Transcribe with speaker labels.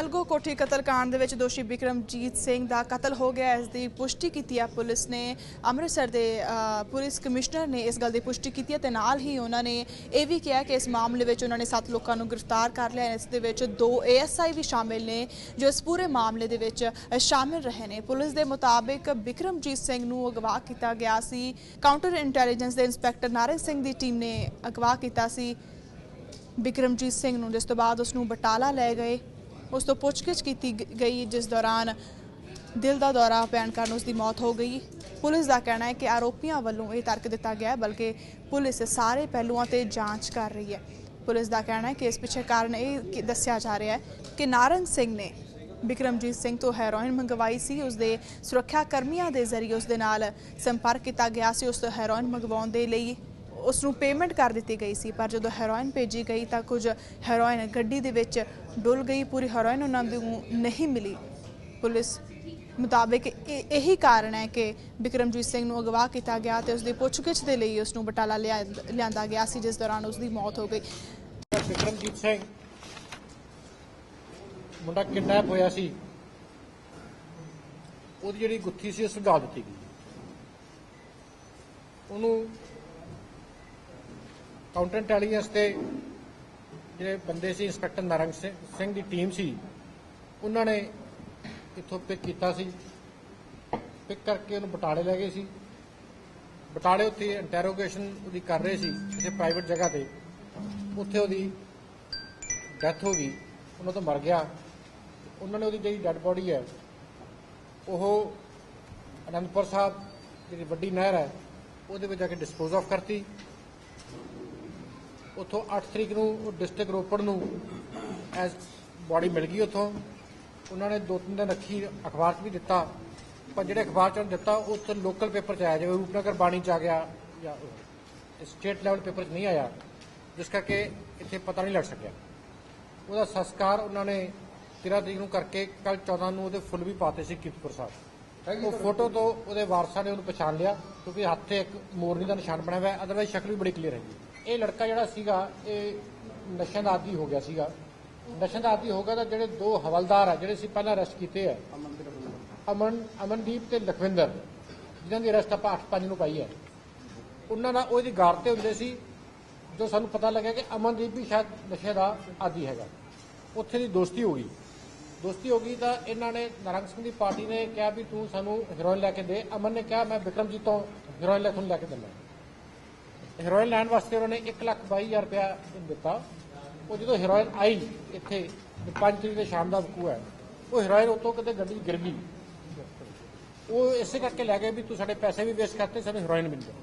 Speaker 1: ਅਲਗੋ ਕੋਠੀ ਕਤਲकांड ਦੇ ਵਿੱਚ ਦੋਸ਼ੀ ਬਿਕਰਮਜੀਤ ਸਿੰਘ ਦਾ ਕਤਲ ਹੋ ਗਿਆ। ਇਸ ਦੀ ਪੁਸ਼ਟੀ ਕੀਤੀ ਹੈ ਪੁਲਿਸ ਨੇ। ਅੰਮ੍ਰਿਤਸਰ ਦੇ ਪੁਲਿਸ ਕਮਿਸ਼ਨਰ ਨੇ ਇਸ ਗੱਲ ਦੀ ਪੁਸ਼ਟੀ ਕੀਤੀ ਹੈ ਤੇ ਨਾਲ ਹੀ ਉਹਨਾਂ ਨੇ ਇਹ ਵੀ ਕਿਹਾ ਕਿ ਇਸ ਮਾਮਲੇ ਵਿੱਚ ਉਹਨਾਂ ਨੇ ਸੱਤ ਲੋਕਾਂ ਨੂੰ ਗ੍ਰਿਫਤਾਰ ਕਰ ਲਿਆ। ਇਸ ਦੇ ਵਿੱਚ ਦੋ ਏਐਸਆਈ ਵੀ ਸ਼ਾਮਿਲ ਨੇ, ਜੋ ਇਸ ਪੂਰੇ ਮਾਮਲੇ ਦੇ ਵਿੱਚ ਸ਼ਾਮਿਲ ਰਹੇ ਨੇ। ਪੁਲਿਸ ਦੇ ਮੁਤਾਬਿਕ ਬਿਕਰਮਜੀਤ ਸਿੰਘ ਨੂੰ ਅਗਵਾ ਕੀਤਾ ਗਿਆ ਸੀ। ਕਾਊਂਟਰ ਇੰਟੈਲੀਜੈਂਸ ਦੇ ਇੰਸਪੈਕਟਰ ਨਾਰੰਗ ਸਿੰਘ ਦੀ ਟੀਮ ਨੇ ਅਗਵਾ ਕੀਤਾ ਸੀ। ਬਿਕਰਮਜੀਤ ਸਿੰਘ ਨੂੰ, ਜਿਸ ਤੋਂ ਬਾਅਦ ਉਸ ਨੂੰ ਬਟਾਲਾ ਲੈ ਗਏ। ਉਸ ਤੋਂ ਪੁੱਛਗਿੱਛ ਕੀਤੀ ਗਈ, ਜਿਸ ਦੌਰਾਨ ਦਿਲ ਦਾ ਦੌਰਾ ਪੈਣ ਕਾਰਨ ਉਸ ਦੀ ਮੌਤ ਹੋ ਗਈ। ਪੁਲਿਸ ਦਾ ਕਹਿਣਾ ਹੈ ਕਿ ਆਰੋਪੀਆਂ ਵੱਲੋਂ ਇਹ ਤਰਕ ਦਿੱਤਾ ਗਿਆ ਬਲਕਿ ਪੁਲਿਸ ਸਾਰੇ ਪਹਿਲੂਆਂ ਤੇ ਜਾਂਚ ਕਰ ਰਹੀ ਹੈ। ਪੁਲਿਸ ਦਾ ਕਹਿਣਾ ਹੈ ਕਿ ਇਸ ਪਿੱਛੇ ਕਾਰਨ ਇਹ ਕਿ- ਦੱਸਿਆ ਜਾ ਰਿਹਾ ਹੈ ਕਿ ਨਾਰੰਗ ਸਿੰਘ ਨੇ ਬਿਕਰਮਜੀਤ ਸਿੰਘ ਤੋਂ ਹੈਰੋਇਨ ਮੰਗਵਾਈ ਸੀ। ਉਸ ਦੇ ਸੁਰੱਖਿਆ ਕਰਮੀਆਂ ਦੇ ਜ਼ਰੀਏ ਉਸ ਦੇ ਨਾਲ ਸੰਪਰਕ ਕੀਤਾ ਗਿਆ ਸੀ। ਉਸ ਤੋਂ ਹੈਰੋਇਨ ਮੰਗਵਾਉਣ ਦੇ ਲਈ ਉਸ ਨੂੰ ਪੇਮੈਂਟ ਕਰ ਦਿੱਤੀ ਗਈ ਸੀ, ਪਰ ਜਦੋਂ ਹੈਰੋਇਨ ਭੇਜੀ ਗਈ ਤਾਂ ਕੁਝ ਹੈਰੋਇਨ ਗੱਡੀ ਦੇ ਵਿੱਚ ਡੁੱਲ ਗਈ, ਪੂਰੀ ਹੈਰੋਇਨ ਉਹਨਾਂ ਨੂੰ ਨਹੀਂ ਮਿਲੀ। ਪੁਲਿਸ ਮੁਤਾਬਕ ਇਹੀ ਕਾਰਨ ਹੈ ਕਿ ਬਿਕਰਮਜੀਤ ਸਿੰਘ ਨੂੰ ਅਗਵਾ ਕੀਤਾ ਗਿਆ ਤੇ ਉਸ ਦੀ ਪੁੱਛਗਿੱਛ ਦੇ ਲਈ ਉਸ ਨੂੰ ਬਟਾਲਾ ਲਿਆਂਦਾ ਗਿਆ ਸੀ, ਜਿਸ ਦੌਰਾਨ ਉਸ ਦੀ ਮੌਤ ਹੋ ਗਈ।
Speaker 2: ਬਿਕਰਮਜੀਤ ਸਿੰਘ, ਮੁੰਡਾ ਕਿਡਨੈਪ ਹੋਇਆ ਸੀ। ਉਹਦੀ ਜਿਹੜੀ ਗੁੱਥੀ ਸੀ, ਉਹ ਸੁਲਝਾ ਦਿੱਤੀ ਗਈ। ਉਹਨੂੰ ਕਾਊਂਟਰ ਇੰਟੈਲੀਜੈਂਸ ਦੇ ਜਿਹੜੇ ਬੰਦੇ ਸੀ, ਇੰਸਪੈਕਟਰ ਨਰੰਗ ਸਿੰਘ ਦੀ ਟੀਮ ਸੀ, ਉਹਨਾਂ ਨੇ ਇੱਥੋਂ ਪਿਕ ਕੀਤਾ ਸੀ। ਪਿਕ ਕਰਕੇ ਉਹਨੂੰ ਬਟਾਲੇ ਲੈ ਗਏ ਸੀ। ਬਟਾਲੇ ਉੱਥੇ ਇੰਟਰੋਗੇਸ਼ਨ ਉਹਦੀ ਕਰ ਰਹੇ ਸੀ, ਕਿਸੇ ਪ੍ਰਾਈਵੇਟ ਜਗ੍ਹਾ ਤੇ। ਉੱਥੇ ਉਹਦੀ ਡੈਥ ਹੋ ਗਈ, ਉਹਨਾਂ ਤੋਂ ਮਰ ਗਿਆ। ਉਹਨਾਂ ਨੇ ਉਹਦੀ ਜਿਹੜੀ ਡੈੱਡ ਬੋਡੀ ਹੈ, ਉਹ ਅਨੰਦਪੁਰ ਸਾਹਿਬ, ਜਿਹੜੀ ਵੱਡੀ ਨਹਿਰ ਹੈ, ਉਹਦੇ ਵਿੱਚ ਜਾ ਕੇ ਡਿਸਪੋਜ਼ ਆਫ ਕਰਤੀ। ਉੱਥੋਂ 8 ਤਰੀਕ ਨੂੰ ਡਿਸਟ੍ਰਿਕਟ ਰੋਪੜ ਨੂੰ ਐਸ ਬੋਡੀ ਮਿਲ ਗਈ ਉੱਥੋਂ। ਉਹਨਾਂ ਨੇ ਦੋ ਤਿੰਨ ਦਿਨ ਰੱਖੀ ਅਖਬਾਰ 'ਚ ਵੀ ਦਿੱਤਾ। ਪਰ ਜਿਹੜੇ ਅਖਬਾਰ 'ਚ ਦਿੱਤਾ ਉਹ ਉੱਥੇ ਲੋਕਲ ਪੇਪਰ 'ਚ ਆਇਆ ਜਿਵੇਂ ਰੂਪਨਗਰ ਬਾਣੀ 'ਚ ਆ ਗਿਆ ਜਾਂ ਸਟੇਟ ਲੈਵਲ ਪੇਪਰ 'ਚ ਨਹੀਂ ਆਇਆ। ਜਿਸ ਕਰਕੇ ਇੱਥੇ ਪਤਾ ਨਹੀਂ ਲੱਗ ਸਕਿਆ। ਉਹਦਾ ਸੰਸਕਾਰ ਉਹਨਾਂ ਨੇ 13 ਤਰੀਕ ਨੂੰ ਕਰਕੇ ਕੱਲ 14 ਨੂੰ ਉਹਦੇ ਫੁੱਲ ਵੀ ਪਾਤੇ ਸੀ ਕੀਰਤਪੁਰ ਸਾਹਿਬ। ਉਹ ਫੋਟੋ ਤੋਂ ਉਹਦੇ ਵਾਰਸਾਂ ਨੇ ਉਹਨੂੰ ਪਛਾਣ ਲਿਆ ਕਿਉਂਕਿ ਹੱਥ ਇੱਕ ਮੋਰਨੀ ਦਾ ਨਿਸ਼ਾਨ ਬਣਿਆ ਹੋਇਆ ਅਦਰਵਾਈਜ਼ ਸ਼ਕਲ ਵੀ ਬੜੀ ਕਲੀਅਰ ਹੈਗੀ। ਇਹ ਲੜਕਾ ਜਿਹੜਾ ਸੀਗਾ, ਇਹ ਨਸ਼ਿਆਂ ਦਾ ਆਦੀ ਹੋ ਗਿਆ ਸੀਗਾ। ਨਸ਼ਿਆਂ ਦਾ ਆਦੀ ਹੋ ਗਿਆ ਤਾਂ ਜਿਹੜੇ ਦੋ ਹਵਲਦਾਰ ਆ, ਜਿਹੜੇ ਸੀ ਪਹਿਲਾਂ ਅਰੈਸਟ ਕੀਤੇ ਆ। ਅਮਨ, ਅਮਨਦੀਪ ਤੇ ਲਖਵਿੰਦਰ, ਜਿਨ੍ਹਾਂ ਦੀ ਅਰੈਸਟ ਆਪਾਂ 8-5 ਨੂੰ ਪਾਈ ਹੈ ਉਹਨਾਂ ਦਾ ਉਹਦੀ ਗਾਰ ਤੇ ਹੁੰਦੇ ਸੀ, ਜੋ ਸਾਨੂੰ ਪਤਾ ਲੱਗਿਆ ਕਿ ਅਮਨਦੀਪ ਵੀ ਸ਼ਾਇਦ ਨਸ਼ੇ ਦਾ ਆਦੀ ਹੈਗਾ। ਉੱਥੇ ਦੀ ਦੋਸਤੀ ਹੋ ਗਈ। ਦੋਸਤੀ ਹੋ ਗਈ ਤਾਂ ਇਹਨਾਂ ਨੇ ਨਰੰਗ ਸਿੰਘ ਦੀ ਪਾਰਟੀ ਨੇ ਕਿਹਾ ਵੀ ਤੂੰ ਸਾਨੂੰ ਹੀਰੋਇਨ ਲੈ ਕੇ ਦੇ। ਅਮਨ ਨੇ ਕਿਹਾ, ਮੈਂ ਵਿਕਰਮਜੀਤ ਤੋਂ ਹੀਰੋਇਨ ਲੈ ਲੈ ਕੇ ਦਿੰਦਾ ਹੀਰੋਇਨ ਲੈਣ ਵਾਸਤੇ ਉਹਨਾਂ ਨੇ 122000 ਰੁਪਇਆ ਦਿੱਤਾ। ਉਹ ਜਦੋਂ ਹੀਰੋਇਨ ਆਈ, ਇੱਥੇ 5 ਤਰੀਕ ਦੇ ਸ਼ਾਮ ਦਾ ਵਕੂ ਹੈ, ਉਹ ਹੀਰੋਇਨ ਉਤੋਂ ਕਿਤੇ ਗੱਡੀ ਗਿਰ ਗਈ। ਉਹ ਇਸੇ ਕਰਕੇ ਲੈ ਗਏ ਵੀ ਤੂੰ ਸਾਡੇ ਪੈਸੇ ਵੀ ਵੇਸਟ ਕਰਤੇ, ਸਾਨੂੰ ਹੀਰੋਇਨ ਮਿਲ ਗਿਆ।